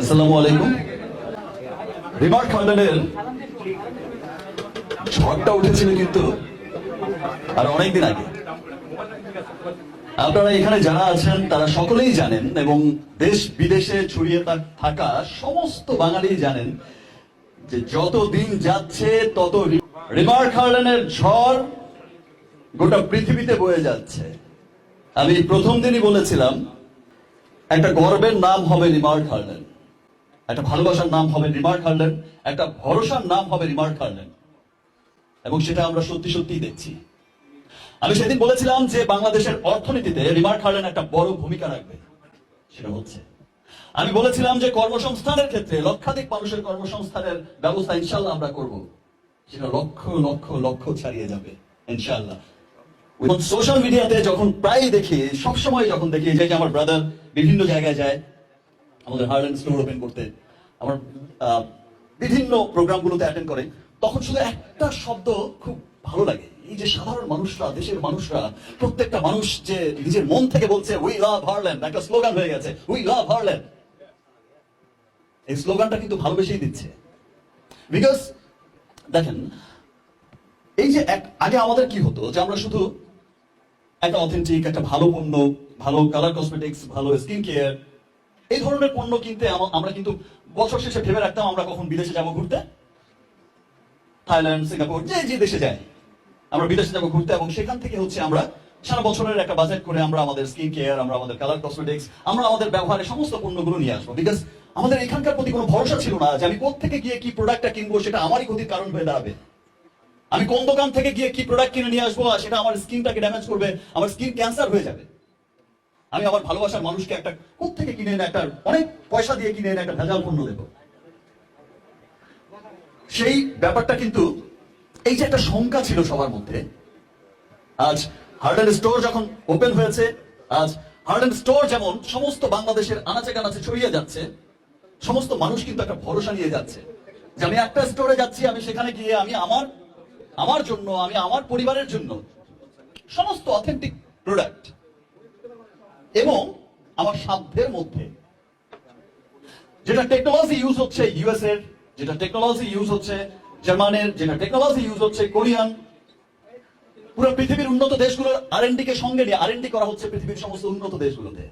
আসসালামু আলাইকুম। রিমার্ক হান্ড্রেডের ঝড়টা উঠেছিল কিন্তু, আর অনেকদিন আগে। আপনারা এখানে যারা আছেন, তারা সকলেই জানেন এবং দেশ বিদেশে ছড়িয়ে থাক- সমস্ত বাঙালি জানেন যে যত দিন যাচ্ছে, তত রি- রিমার্ক হার্লেনের ঝড় গোটা পৃথিবীতে বয়ে যাচ্ছে। আমি প্রথম দিনই বলেছিলাম, একটা গর্বের নাম হবে রিমার্ক হার্লেন একটা ভালোবাসার নাম হবে রিমার্ক হার্লেন, একটা ভরসার নাম হবে রিমার্ক হার্লেন। এবং সেটা আমরা সত্যি সত্যিই দেখছি। আমি সেদিন বলেছিলাম যে বাংলাদেশের অর্থনীতিতে রিমার্ক হার্লেন একটা বড় ভূমিকা রাখবে। সেটা হচ্ছে। আমি বলেছিলাম যে কর্মসংস্থানের ক্ষেত্রে লক্ষাধিক মানুষের কর্মসংস্থানের ব্যবস্থা ইনশাল্লাহ আমরা করব। সেটা লক্ষ লক্ষ লক্ষ ছাড়িয়ে যাবে, ইনশাল্লাহ। সোশ্যাল মিডিয়াতে যখন প্রায় দেখি, সবসময় যখন দেখি যে আমার ব্রাদার বিভিন্ন জায়গায় যায় আমাদের হার্লেন স্টোর ওপেন করতে, আমার বিভিন্ন প্রোগ্রামগুলোতে অ্যাটেন্ড করে, তখন শুধু একটা শব্দ খুব ভালো লাগে। এই যে সাধারণ মানুষরা, দেশের মানুষরা, প্রত্যেকটা মানুষ যে নিজের মন থেকে বলছে উই লাভ হারল্যান্ড একটা স্লোগান হয়ে গেছে উই লাভ হারল্যান্ড এই স্লোগানটা কিন্তু ভালোবেসেই দিচ্ছে। বিকজ দেখেন, এই যে এক- আগে আমাদের কি হতো যে আমরা শুধু একটা অথেন্টিক একটা ভালো পণ্য, ভালো কালার কসমেটিক্স ভালো স্কিন কেয়ার এই ধরনের পণ্য কিনতে আমরা কিন্তু বছর শেষে ভেবে রাখতাম আমরা কখন বিদেশে যাব ঘুরতে। থাইল্যান্ড, সিঙ্গাপুর, যে যে দেশে যাই। আমরা বিদেশে যাব ঘুরতে এবং সেখান থেকে হচ্ছে আমরা সারা বছরের একটা বাজেট করে আমরা আমাদের স্কিন কেয়ার আমরা আমাদের কালার কসমেটিক্স আমরা আমাদের ব্যবহারের সমস্ত পণ্যগুলো নিয়ে আসব। বিকজ আমাদের এখানকার প্রতি কোনো ভরসা ছিল না যে আমি কোথেকে গিয়ে কি প্রোডাক্টটা কিনবো সেটা আমারই ক্ষতির কারণ হয়ে দাঁড়াবে। আমি কোন দোকান থেকে গিয়ে কি প্রোডাক্ট কিনে নিয়ে আসব সেটা আমার স্কিনটাকে ড্যামেজ করবে, আমার স্কিন ক্যান্সার হয়ে যাবে। আমি আমার ভালোবাসার মানুষকে একটা কোথ থেকে কিনে এনে একটা অনেক পয়সা দিয়ে কিনে এনে একটা ভেজাল পণ্য দেবো। সেই ব্যাপারটা কিন্তু এই যে একটা শঙ্কা ছিল সবার মধ্যে, আজ হার্ডেন স্টোর যখন ওপেন হয়েছে, আজ হার্ডেন স্টোর যেমন সমস্ত বাংলাদেশের আনাচে কানাচে ছড়িয়ে যাচ্ছে, সমস্ত মানুষ কিন্তু একটা ভরসা নিয়ে যাচ্ছে যে আমি একটা স্টোরে যাচ্ছি, আমি সেখানে গিয়ে আমি আমার আমার জন্য, আমি আমার পরিবারের জন্য সমস্ত অথেন্টিক প্রোডাক্ট এবং আমার সাধ্যের মধ্যে, যেটা টেকনোলজি ইউজ হচ্ছে ইউএস এর, যেটা টেকনোলজি ইউজ হচ্ছে জার্মানের, যেটা টেকনোলজি ইউজ হচ্ছে কোরিয়ান, পুরো পৃথিবীর উন্নত দেশগুলোর আর কে সঙ্গে নিয়ে আর করা হচ্ছে পৃথিবীর সমস্ত উন্নত দেশগুলোতে।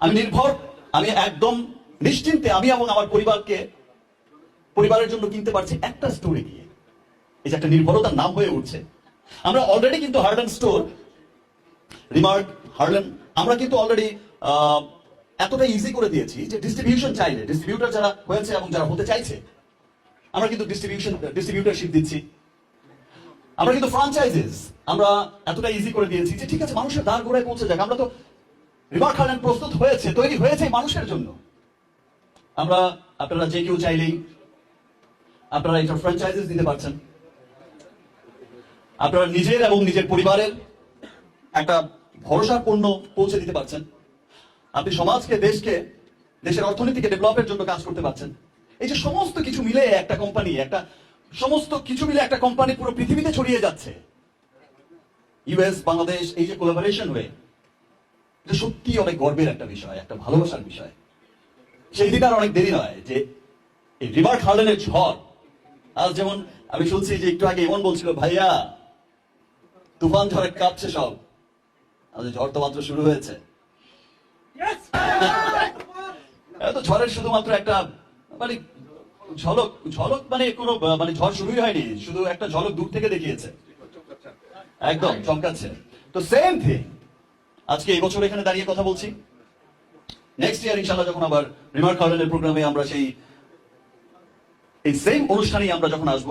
আমি নির্ভর, আমি একদম নিশ্চিন্তে আমি এবং আমার পরিবারকে, পরিবারের জন্য কিনতে পারছি একটা স্টোরে গিয়ে। এই যে একটা নির্ভরতার নাম হয়ে উঠছে। আমরা অলরেডি কিন্তু হার্ডেন স্টোর রিমার্ক হার্লেন আমরা কিন্তু অলরেডি এতটা ইজি করে দিয়েছি যে ডিস্ট্রিবিউশন চাইলে ডিস্ট্রিবিউটার যারা হয়েছে এবং যারা হতে চাইছে, আমরা কিন্তু ডিস্ট্রিবিউশন ডিস্ট্রিবিউটারশিপ দিচ্ছি। আমরা কিন্তু ফ্রাঞ্চাইজিস আমরা এতটা ইজি করে দিয়েছি যে ঠিক আছে, মানুষের দ্বার গোড়ায় পৌঁছে যাক। আমরা তো রিমার্ক হার্লেন প্রস্তুত হয়েছে, তৈরি হয়েছে মানুষের জন্য। আমরা আপনারা যে কেউ চাইলেই আপনারা এটা ফ্র্যাঞ্চাইজিস দিতে পারছেন। আপনারা নিজের এবং নিজের পরিবারের একটা ভরসার পণ্য পৌঁছে দিতে পারছেন। আপনি সমাজকে, দেশকে, দেশের অর্থনীতিকে ডেভেলপের জন্য কাজ করতে পারছেন। এই যে সমস্ত কিছু মিলে একটা কোম্পানি একটা সমস্ত কিছু মিলে একটা কোম্পানি পুরো পৃথিবীতে ছড়িয়ে যাচ্ছে। ইউএস বাংলাদেশ এই যে কোলাবোরেশন হয়ে, এটা সত্যি অনেক গর্বের একটা বিষয়, একটা ভালোবাসার বিষয়। সেই দিন আর অনেক দেরি নয় যে এই রিভার হার্লেনের ঝড়। আজ যেমন আমি শুনছি যে একটু আগে এমন বলছিল, ভাইয়া, তুফান ঝড়ে কাঁপছে সব। ঝড় তো মাত্র শুরু হয়েছে। ঝড়ের শুধুমাত্র একটা মানে ঝলক ঝলক মানে কোনো মানে ঝড় শুরুই হয়নি শুধু একটা ঝলক দূর থেকে দেখিয়েছে। একদম চমকাচ্ছে। তো সেম থিং আজকে এই বছর এখানে দাঁড়িয়ে কথা বলছি। নেক্সট ইয়ার ইনশাল্লাহ যখন আবার রিমার্ক হার্ডেনের প্রোগ্রামে আমরা সেই এই সেম অনুষ্ঠানেই আমরা যখন আসব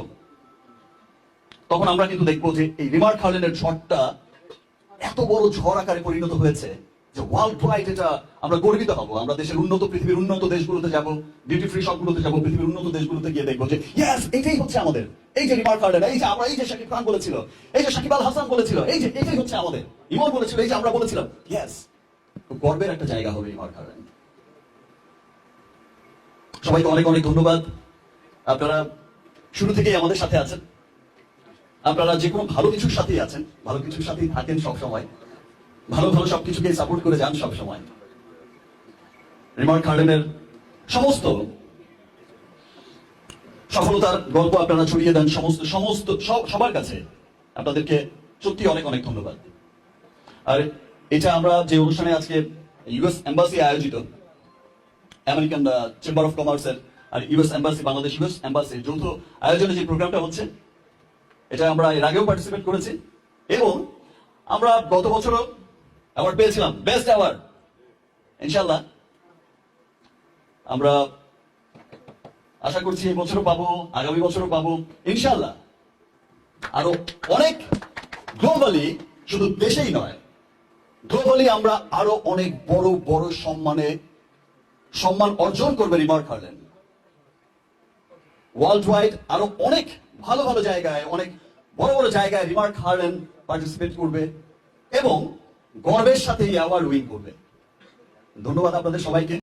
তখন আমরা কিন্তু দেখব যে এই রিমার্ক হার্লেনের ঝড়টা এত বড় ঝড় আকারে পরিণত হয়েছে যে ওয়ার্ল্ড ওয়াইড এটা আমরা গর্বিত হব। আমরা দেশের উন্নত পৃথিবীর উন্নত দেশগুলোতে যাব ডিউটি ফ্রি শপগুলোতে যাব, পৃথিবীর উন্নত দেশগুলোতে গিয়ে দেখব যে ইয়েস এটাই হচ্ছে আমাদের। এই যে রিমার্ক হার্লেন এই যে আমরা, এই যে শাকিব খান বলেছিল, এই যে শাকিব আল হাসান বলেছিল, এই যে, এটাই হচ্ছে আমাদের। ইমন বলেছিল, এই যে আমরা বলেছিলাম ইয়েস গর্বের একটা জায়গা হবে রিমার্ক হার্লেন সবাইকে অনেক অনেক ধন্যবাদ। আপনারা শুরু থেকেই আমাদের সাথে আছেন। আপনারা যে কোনো ভালো কিছুর সাথেই আছেন, ভালো কিছুর সাথেই থাকেন সব সময় ভালো ভালো সবকিছুকে সাপোর্ট করে যান সব সময় রিমার্ক হার্ডেনের সমস্ত সফলতার গল্প আপনারা ছড়িয়ে দেন, সমস্ত সমস্ত সবার কাছে। আপনাদেরকে সত্যি অনেক অনেক ধন্যবাদ। আর এটা আমরা যে অনুষ্ঠানে আজকে ইউএস এম্বাসি আয়োজিত আমেরিকান চেম্বার অফ কমার্সের আর US embassy Bangladesh US embassy যৌথ আয়োজনে যে প্রোগ্রামটা হচ্ছে এটা আমরা এর আগেও পার্টিসিপেট করেছি। এবং আমরা গত বছরও অ্যাওয়ার্ড পেয়েছিলাম বেস্ট অ্যাওয়ার্ড ইনশাল্লাহ আমরা আশা করছি এই বছরও পাবো, আগামী বছরও পাবো। ইনশাল্লাহ আরও অনেক গ্লোবালি শুধু দেশেই নয় গ্লোবালি আমরা আরও অনেক বড় বড় সম্মানে সম্মান অর্জন করবে রিমার্ক হারলেন ওয়ার্ল্ড ওয়াইড আরও অনেক ভালো ভালো জায়গায়, অনেক বড় বড় জায়গায় রিমার্ক হারলেন পার্টিসিপেট করবে এবং গর্বের সাথে এই অ্যাওয়ার্ড উইন করবে। ধন্যবাদ আপনাদের সবাইকে।